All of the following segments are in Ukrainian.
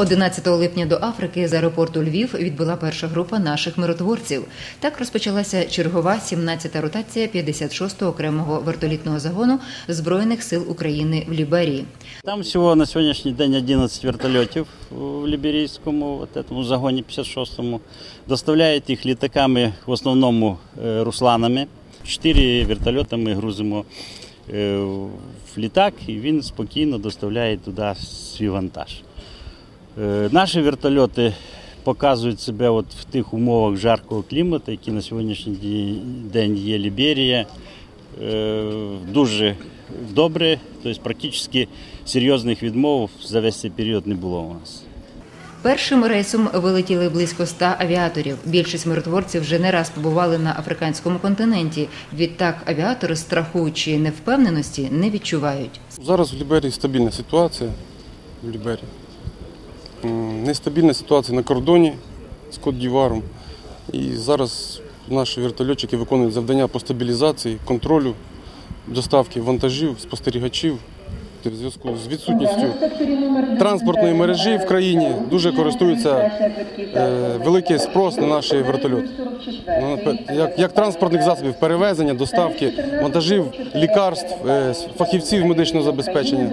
11 липня до Африки з аеропорту Львів відбула перша група наших миротворців. Так розпочалася чергова 17-та ротація 56-го окремого вертолітного загону Збройних сил України в Ліберії. Там всього на сьогоднішній день 11 вертольотів в Ліберійському этому загоні 56-му. Доставляють їх літаками в основному е, русланами. Чотири вертольоти ми грузимо е, в літак і він спокійно доставляє туди свій вантаж. Е, Наші вертольоти показують себе от в тих умовах жаркого клімату, які на сьогоднішній день є Ліберія. Е, Дуже добре, тобто практично серйозних відмов за весь цей період не було у нас. Першим рейсом вилетіли близько 100 авіаторів. Більшість миротворців вже не раз побували на африканському континенті. Відтак авіатори страху чи невпевненості не відчувають. Зараз в Ліберії стабільна ситуація. В Ліберії. Нестабільна ситуація на кордоні з Кот-Діваром. І зараз наші вертольотчики виконують завдання по стабілізації, контролю, доставки вантажів, спостерігачів. В зв'язку з відсутністю транспортної мережі в країні дуже користується е, великий спрос на наші вертольоти. Ну, як, як транспортних засобів перевезення, доставки, вантажів, лікарств, е, фахівців медичного забезпечення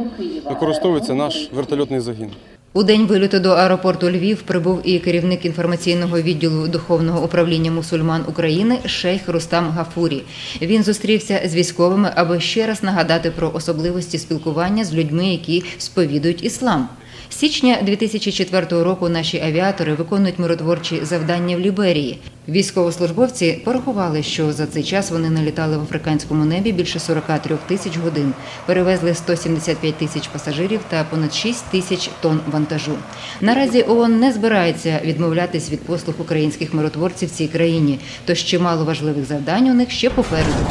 використовується наш вертольотний загін. У день виліту до аеропорту Львів прибув і керівник інформаційного відділу духовного управління мусульман України шейх Рустам Гафурі. Він зустрівся з військовими, аби ще раз нагадати про особливості спілкування з людьми, які сповідують іслам. З січня 2004 року наші авіатори виконують миротворчі завдання в Ліберії. Військовослужбовці порахували, що за цей час вони налітали в африканському небі більше 43 тисяч годин, перевезли 175 тисяч пасажирів та понад 6 тисяч тонн вантажу. Наразі ООН не збирається відмовлятись від послуг українських миротворців в цій країні, тож чимало важливих завдань у них ще попереду.